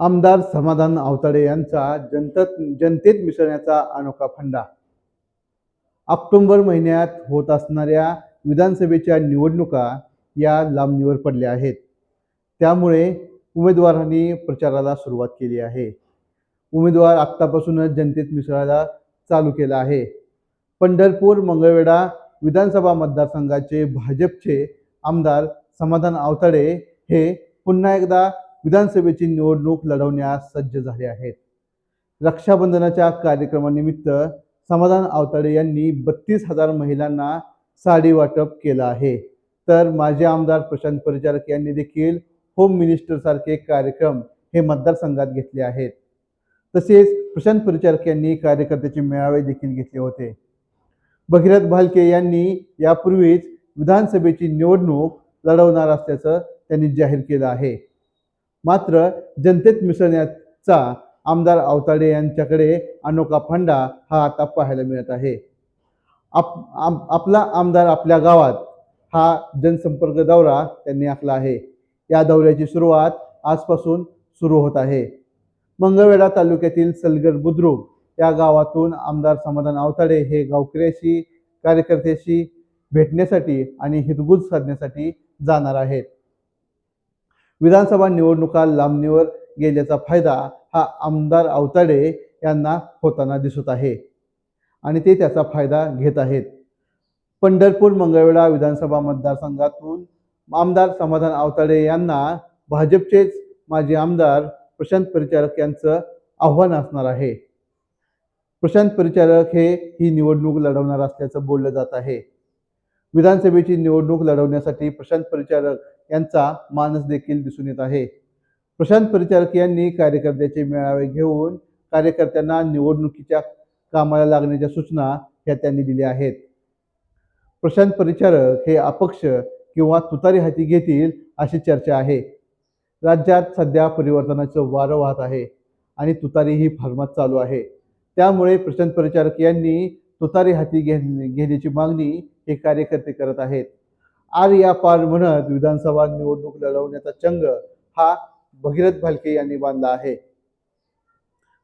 आमदार समाधान आवताडे यांचा जनतेत जनतेत मिसळण्याचा अनोखा फंडा. ऑक्टोंबर महिन्यात होत असणाऱ्या विधानसभेच्या निवडणुका या लांबणीवर पडल्या आहेत. त्यामुळे उमेदवारांनी प्रचाराला सुरुवात केली आहे. उमेदवार आत्तापासूनच जनतेत मिसळायला चालू केला आहे. पंढरपूर मंगळवेढा विधानसभा मतदारसंघाचे भाजपचे आमदार समाधान आवताडे हे पुन्हा एकदा विधानसभेची निवडणूक लढवण्यास सज्ज झाले आहेत. रक्षाबंधनाच्या कार्यक्रमानिमित्त समाधान आवताडे यांनी बत्तीस हजार महिलांना साडी वाटप केलं आहे. तर माजी आमदार प्रशांत परिचारक यांनी देखील होम मिनिस्टर सारखे कार्यक्रम हे मतदारसंघात घेतले आहेत. तसेच प्रशांत परिचारक यांनी कार्यकर्त्याचे मेळावे देखील घेतले होते. भगीरथ भालके यांनी यापूर्वीच विधानसभेची निवडणूक लढवणार असल्याचं त्यांनी जाहीर केलं आहे. मात्र जनतेत मिसळण्याचा आमदार अवताडे यांच्याकडे अनोखा फंडा हा आता पाहायला मिळत आहे. आप आम आपला आमदार आपल्या गावात हा जनसंपर्क दौरा त्यांनी आखला आहे. या दौऱ्याची सुरुवात आजपासून सुरू होत आहे. मंगळवेढा तालुक्यातील सलगर बुद्रुक या गावातून आमदार समाधान आवताडे हे गावकऱ्याशी कार्यकर्त्याशी भेटण्यासाठी आणि हितगुज साधण्यासाठी जाणार आहेत. विधानसभा निवडणुका लांबणीवर गेल्याचा फायदा हा आमदार आवताडे यांना होताना दिसत आहे. आणि ते त्याचा फायदा घेत आहेत. पंढरपूर मंगळवेढा विधानसभा मतदारसंघातून आमदार समाधान आवताडे यांना भाजपचेच माजी आमदार प्रशांत परिचारक यांचं आव्हान असणार आहे. प्रशांत परिचारक हे ही निवडणूक लढवणार असल्याचं बोललं जात आहे. विधानसभेची निवडणूक लढवण्यासाठी प्रशांत परिचारक यांचा मानस देखील दिसून येत आहे. प्रशांत परिचारक यांनी कार्यकर्त्याचे मेळावे घेऊन कार्यकर्त्यांना निवडणुकीच्या कामाला लागण्याच्या सूचना ह्या त्यांनी दिल्या आहेत. प्रशांत परिचारक हे अपक्ष किंवा तुतारी हाती घेतील अशी चर्चा आहे. राज्यात सध्या परिवर्तनाचं वारं वाहत आहे आणि तुतारी ही फार्मात चालू आहे. त्यामुळे प्रशांत परिचारक यांनी तुतारी हाती घे घेण्याची मागणी हे कार्यकर्ते करत आहेत. आर या पार म्हणत विधानसभा निवडणूक लढवण्याचा चंग हा भगीरथ भालके यांनी बांधला आहे.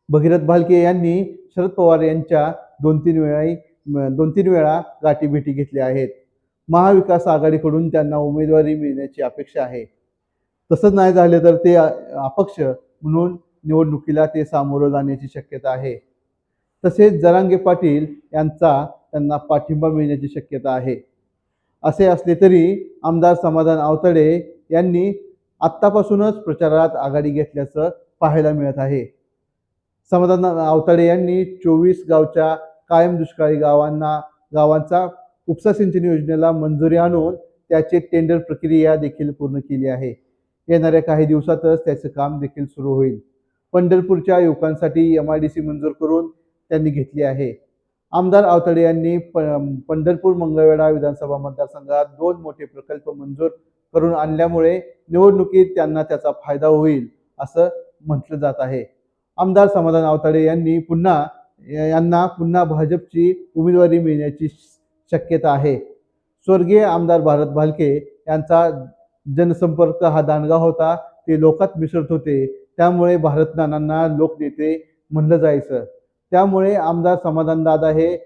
भगीरथ भालके यांनी शरद पवार यांच्या दोन तीन वेळा दोन तीन वेळा गाठीभेटी घेतल्या आहेत. महाविकास आघाडीकडून त्यांना उमेदवारी मिळण्याची अपेक्षा आहे. तसंच नाही झाले तर ते अपक्ष म्हणून निवडणुकीला ते सामोरं जाण्याची शक्यता आहे. तसेच जरांगे पाटील यांचा त्यांना पाठिंबा मिळण्याची शक्यता आहे. असे असले तरी आमदार समाधान आवताडे यांनी आत्तापासूनच प्रचारात आघाडी घेतल्याचं पाहायला मिळत आहे. समाधान आवताडे यांनी चोवीस गावच्या कायम दुष्काळी गावांना गावांचा उपसा सिंचन योजनेला मंजुरी आणून त्याचे टेंडर प्रक्रिया देखील पूर्ण केली आहे. येणाऱ्या काही दिवसातच त्याचं काम देखील सुरू होईल. पंढरपूरच्या युवकांसाठी एम आय डी सी मंजूर करून त्यांनी घेतली आहे. आमदार आवताडे यांनी प पंढरपूर मंगळवेढा विधानसभा मतदारसंघात दोन मोठे प्रकल्प मंजूर करून आणल्यामुळे निवडणुकीत त्यांना त्याचा फायदा होईल असं म्हटलं जात आहे. आमदार समाधान आवताडे यांनी पुन्हा यांना पुन्हा भाजपची उमेदवारी मिळण्याची शक्यता आहे. स्वर्गीय आमदार भारत भालके यांचा जनसंपर्क हा दांडगा होता ते लोकात मिसळत होते त्यामुळे भारत नानांना लोकनेते म्हणलं जायचं. त्यामुळे आमदार समाधानदादा हे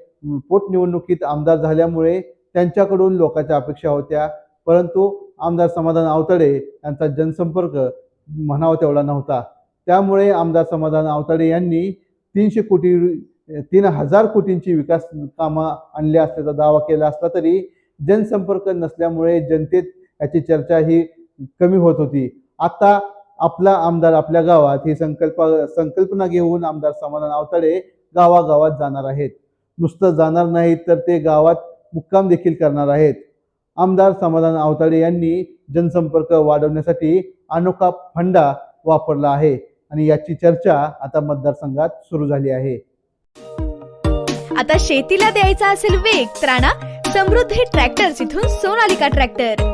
पोटनिवडणुकीत आमदार झाल्यामुळे त्यांच्याकडून लोकांच्या अपेक्षा होत्या. परंतु आमदार समाधान आवताडे यांचा जनसंपर्क म्हणावा तेवढा नव्हता. त्यामुळे आमदार समाधान आवताडे यांनी तीनशे कोटी तीन हजार कोटींची विकास कामं आणली असल्याचा दावा केला असला तरी जनसंपर्क नसल्यामुळे जनतेत याची चर्चा ही कमी होत होती. आता आपला आमदार आपल्या गावात ही संकल्प संकल्पना घेऊन आमदार समाधान आवताडे गावागावात जाणार आहेत. नुसतं जाणार नाहीत तर ते गावात मुक्काम देखील करणार आहेत. आमदार समाधान आवताडे यांनी जनसंपर्क वाढवण्यासाठी अनोखा फंडा वापरला आहे आणि याची चर्चा आता मतदारसंघात सुरू झाली आहे. आता शेतीला द्यायचा असेल वेग तर समृद्धी ट्रॅक्टर्स इथून सोनालिका ट्रॅक्टर.